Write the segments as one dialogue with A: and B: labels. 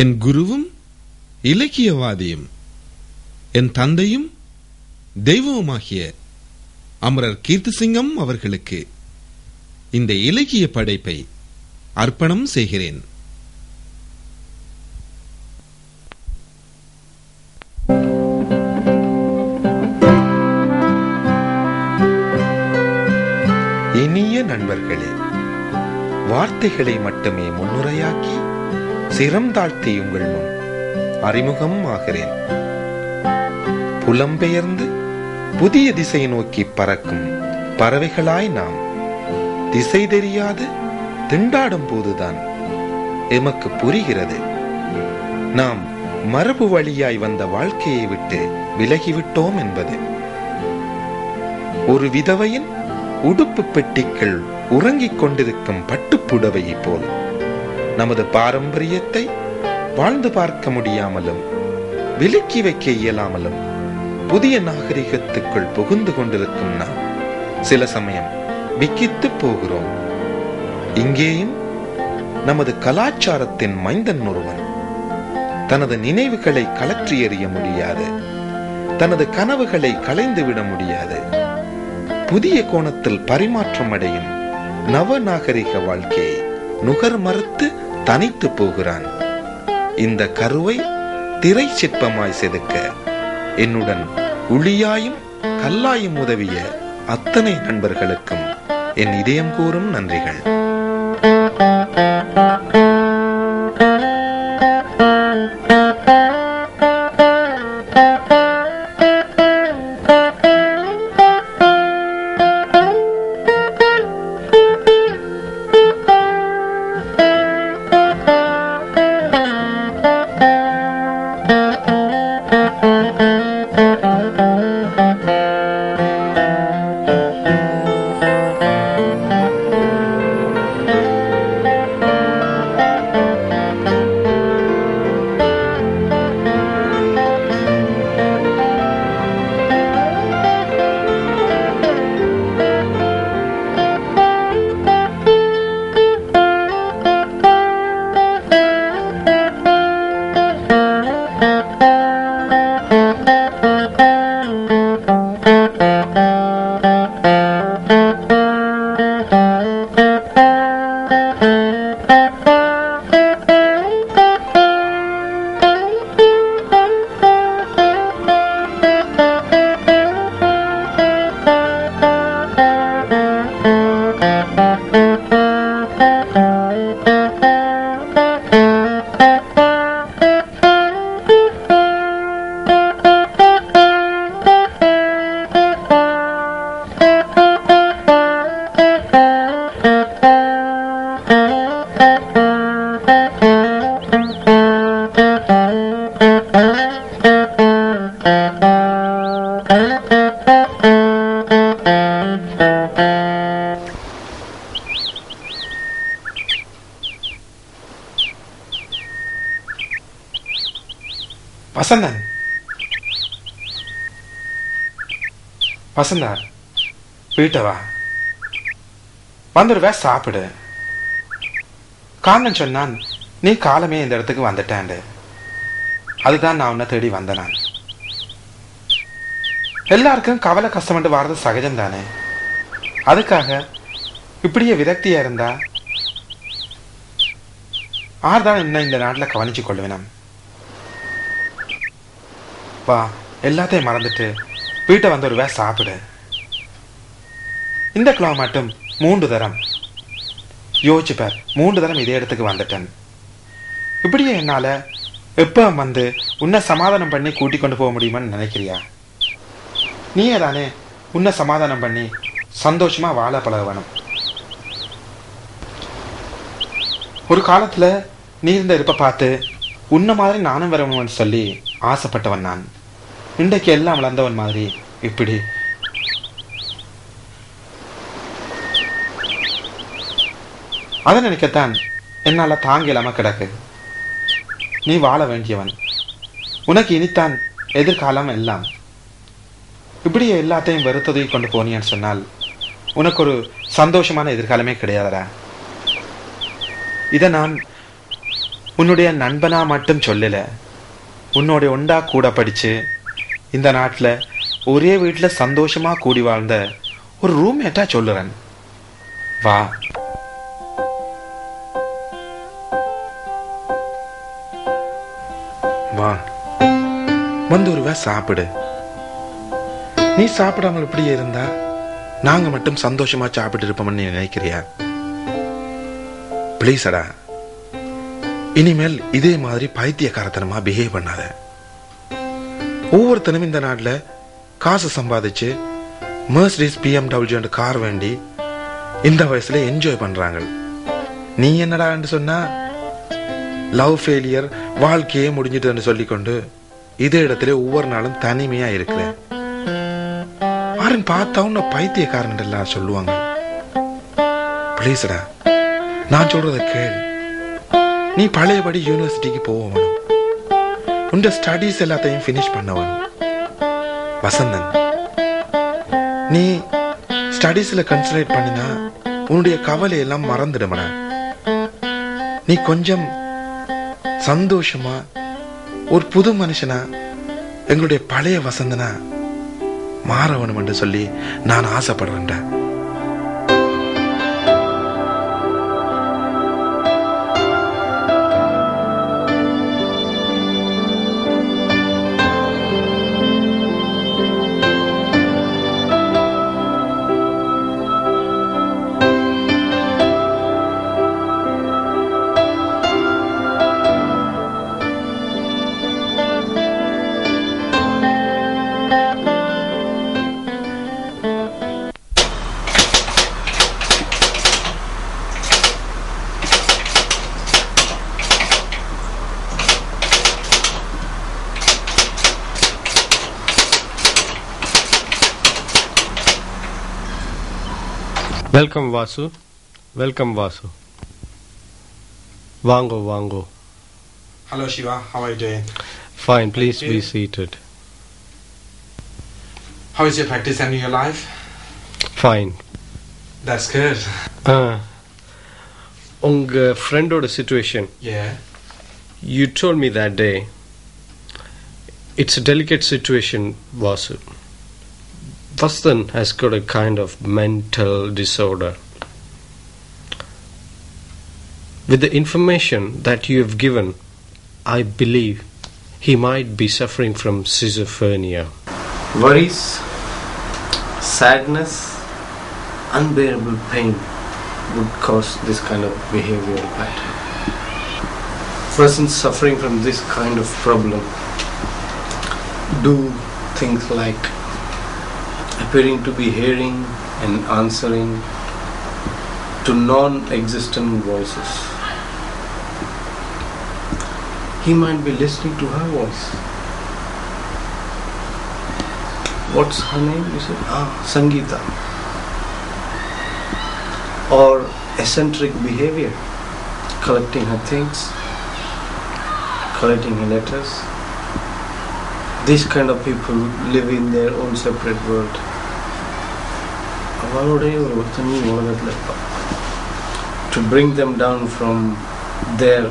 A: என் குருவும் இலக்கியவாதியும் என் தந்தையும் தெய்வமாகிய அமரர் கீர்த்திசிங்கம் அவர்களுக்கு இந்த இலக்கிய படைப்பை அர்ப்பணம் செய்கிறேன்.
B: இனிய நண்பர்களே வார்த்தைகளை மட்டுமே முன்னுரையாக்கி சிரம் தாழ்த்தி உங்கள் முன் அறிமுகம் ஆகிறேன். புலம்பெயர்ந்து புதிய திசை நோக்கி பறக்கும் பறவைகளாய் நாம் திசை தெரியாது திண்டாடும் போதுதான் எமக்கு புரிகிறது. நாம் மரபு வழியாய் வந்த வாழ்க்கையை விட்டு விலகிவிட்டோம் என்பது. ஒரு விதவையின் உடுப்பு பெட்டிக்குள் உறங்கிக் கொண்டிருக்கும் பட்டுப்புடவையைப் போல் நமது பாரம்பரியத்தை வாழ்ந்து பார்க்க முடியாமலும் விலக்கி வைக்க இயலாமலும் புதிய நாகரிகத்துக்குள் புகுந்து கொண்டிருக்கும் நாம் சில சமயம் விக்கித்து போகிறோம். இங்கேயும் நமது கலாச்சாரத்தின் மைந்தன் ஒருவன் தனது நினைவுகளை கலற்றி எறிய முடியாது தனது கனவுகளை களைந்து விட முடியாது. புதிய கோணத்தில் பரிமாற்றம் அடையும் நவநாகரிக வாழ்க்கையை நுகர் மறுத்து தனித்து போகிறான். இந்த கருவை திரை சிற்பமாய் செதுக்க என்னுடன் உளியாயும் கல்லாயும் உதவிய அத்தனை நண்பர்களுக்கும் என் இதயம் கூறும் நன்றிகள்.
C: வசந்தன் வசந்தா வீட்டை வா. வந்துடுவே சாப்பிடு. காரணம் சொன்னான் நீ காலமே இந்த இடத்துக்கு வந்துட்டேன் அதுதான் நான் உன்னை தேடி வந்தேன் நான். எல்லாருக்கும் கவலை கஷ்டப்பட்டு வர்றது சகஜம் தானே. அதுக்காக இப்படியே விரக்தியாக இருந்தா ஆர்தான் என்ன இந்த நாட்டில் கவனிச்சு கொள்ளுவேன் அப்பா எல்லாத்தையும் மறந்துட்டு வீட்டை வந்து ஒரு சாப்பிடு. இந்த கிலோ மட்டும் மூன்று தரம். யோசிச்சுப்பார் மூன்று தரம் இதே இடத்துக்கு வந்துட்டேன். இப்படியே என்னால எப்போ வந்து உன்னை சமாதானம் பண்ணி கூட்டி கொண்டு போக முடியுமான்னு நினைக்கிறியா? நீயே தானே உன்னை சமாதானம் பண்ணி சந்தோஷமா வாழ பழகணும். ஒரு காலத்துல நீ இருந்த இருப்ப பார்த்து உன்ன மாதிரி நானும் வரணும்னு சொல்லி ஆசைப்பட்டவன் நான். இன்றைக்கு எல்லாம் வளர்ந்தவன் மாதிரி. இப்படி. அதை நினைக்கத்தான் என்னால தாங்க இல்லாம கிடக்கு. நீ வாழ வேண்டியவன். உனக்கு இனித்தான் எதிர்காலம் எல்லாம். இப்படியே எல்லாத்தையும் வெறுத்ததை கொண்டு போனியான்னு சொன்னால் உனக்கு ஒரு சந்தோஷமான எதிர்காலமே கிடையாதுடா. இதை நான்
B: உன்னுடைய நண்பனா மட்டும் சொல்லல. உன்னோட ஒண்டா கூட படிச்சு இந்த நாட்டில் ஒரே வீட்டில் சந்தோஷமா கூடி வாழ்ந்த ஒரு ரூம்மேட்டாக சொல்லுறேன். வா. வா. வந்து ஒருவா சாப்பிடு. நீ சாப்பிடாமல் இப்படியே இருந்தா நாங்க மட்டும் சந்தோஷமா சாப்பிட்டு இருப்போம்னு நீ நினைக்கிறியா? ப்ளீஸ் அடா. இனிமேல் இதே மாதிரி பைத்தியக்காரத்தனமா பிஹேவ் பண்ணாத. ஒவ்வொருத்தனும் இந்த நாட்டில் காசு சம்பாதிச்சு மர்சிடிஸ் பிஎம்டபிள்யூ கார் வேண்டி இந்த வயசுல என்ஜாய் பண்றாங்க. நீ என்னடான்னு சொன்னா லவ் ஃபெயிலியர் வாழ்க்கையே முடிஞ்சிட்டுன்னு சொல்லிக்கொண்டு இதே இடத்துல ஒவ்வொரு நாளும் தனிமையா இருக்கிறேன் ஆரன் பார்த்தா உன்னை பைத்தியக்காரன் எல்லாம் சொல்லுவாங்க. ப்ளீஸ்டா நான் சொல்றத கேள். நீ பழையபடி யூனிவர்சிட்டிக்கு போவோம். உண்ட ஸ்டடீஸ் எல்லாத்தையும் ஃபினிஷ் பண்ணவன். வசந்தன். நீ ஸ்டடீஸ்ல கன்சன்ட்ரேட் பண்ணினா உன்னுடைய கவலை எல்லாம் மறந்துடுமடா. நீ கொஞ்சம் சந்தோஷமா ஒரு புது மனுஷனா எங்களுடைய பழைய வசந்தனா மாறவனும் என்று சொல்லி நான் ஆசைப்படுறேன்டா.
D: Welcome, Vasu. Welcome, Vasu. Vango, Vango.
B: Hello Shiva, how are you doing?
D: Fine, please
B: Thank
D: be
B: you.
D: seated.
B: How is your practice and your life?
D: Fine.
B: That's good.
D: Uh, உங்க ஃப்ரெண்டோட situation
B: Yeah.
D: You told me that day it's a delicate situation vasu Vastan has got a kind of mental disorder. With the information that you have given i believe he might be suffering from schizophrenia. Worries sadness unbearable pain would cause this kind of behavioral pattern. Persons suffering from this kind of problem do things like appearing to be hearing and answering to non existent voices. He might be listening to her voice. What's her name? You said? Ah, Sangeeta. Or eccentric behavior, collecting her things, collecting her letters. These kind of people live in their own separate world. அவளுடைய ஒரு தனி உலகத்தில் இருப்பாள் to bring them down from their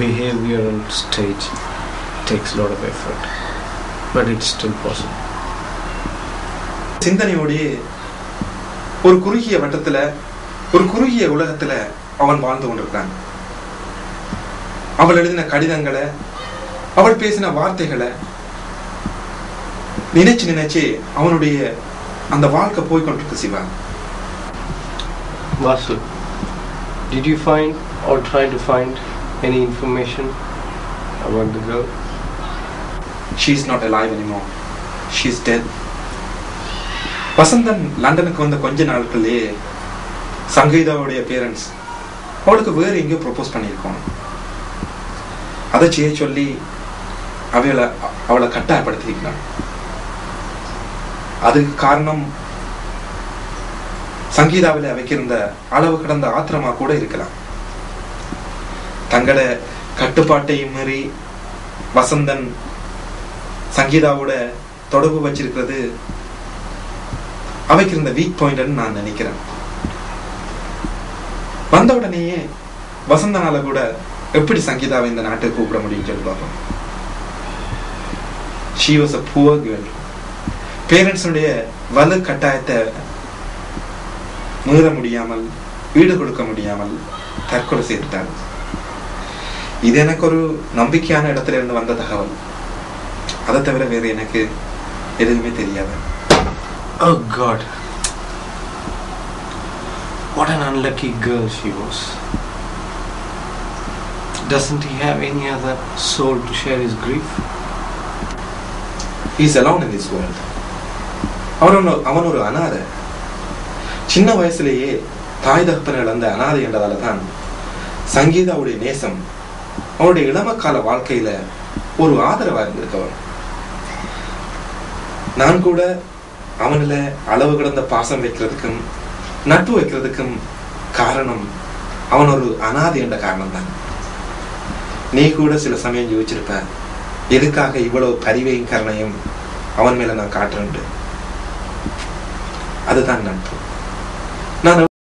D: behavioural stage takes a of effort but it's still possible
B: சிந்தனையோடையே ஒரு குறுகிய வட்டத்தில் ஒரு குறுகிய உலகத்தில் அவன் வாழ்ந்து கொண்டிருக்கிறான். அவள் எழுதின கடிதங்களை அவள் பேசின வார்த்தைகளை நினைச்சு நினைச்சு அவனுடைய அந்த வாழ்க்கை போய் கொண்டிருக்கு Siva.
D: Vasu, did you find or try to find any information about the girl?
B: She is not alive anymore. She is dead. Vasanthan லண்டனுக்கு வந்த கொஞ்ச நாட்கள்லயே சங்கீதாவுடைய பேரண்ட்ஸ் அவளுக்கு வேற எங்கேயோ ப்ரொபோஸ் பண்ணியிருக்கோம். அதை செய்ய சொல்லி அவளை அவளை கட்டாயப்படுத்தியிருக்கிறான் அதுக்கு காரணம் சங்கீதாவில் வைக்கிருந்த அளவு கடந்த ஆத்திரமா கூட இருக்கலாம். தங்கள கட்டுப்பாட்டையும் மீறி வசந்தன் சங்கீதாவோட தொடர்பு வச்சிருக்கிறது. அவைக்கு இருந்த வீக் பாயிண்ட்னு நான் நினைக்கிறேன். வந்த உடனேயே வசந்தனால கூட எப்படி சங்கீதாவை இந்த நாட்டுக்கு கூப்பிட முடியும் சொல்லி பார்ப்போம். She was a poor girl பேரண்ட்ஸுடைய வலு கட்டாயத்தை மீற முடியாமல் ஈடு கொடுக்க முடியாமல் தற்கொலை செய்துட்டாள் இது எனக்கு ஒரு நம்பிக்கையான இடத்துல இருந்து வந்த தகவல் அதை தவிர வேற எனக்கு எதுவுமே தெரியாது
D: Oh God. What an unlucky girl she was. Doesn't he have any other soul to share his grief?
B: Is alone in this world அவன் அவன் ஒரு அனாதை. சின்ன வயசுலேயே தாய் தகப்பன் இழந்த அனாதை என்றதால தான் சங்கீதாவுடைய நேசம் அவனுடைய இளமக்கால வாழ்க்கையில ஒரு ஆதரவா இருந்திருக்கவன் நான் கூட அவனில் அளவு கடந்த பாசம் வைக்கிறதுக்கும் நட்பு வைக்கிறதுக்கும் காரணம் அவன் ஒரு அனாதை என்ற காரணம் தான் நீ கூட சில சமயம் யோசிச்சிருப்ப எதுக்காக இவ்வளவு பரிவையும் கருணையும் அவன் மேல நான் காட்டுறேன்ட்டு? அதுதான் நட்பு. நான்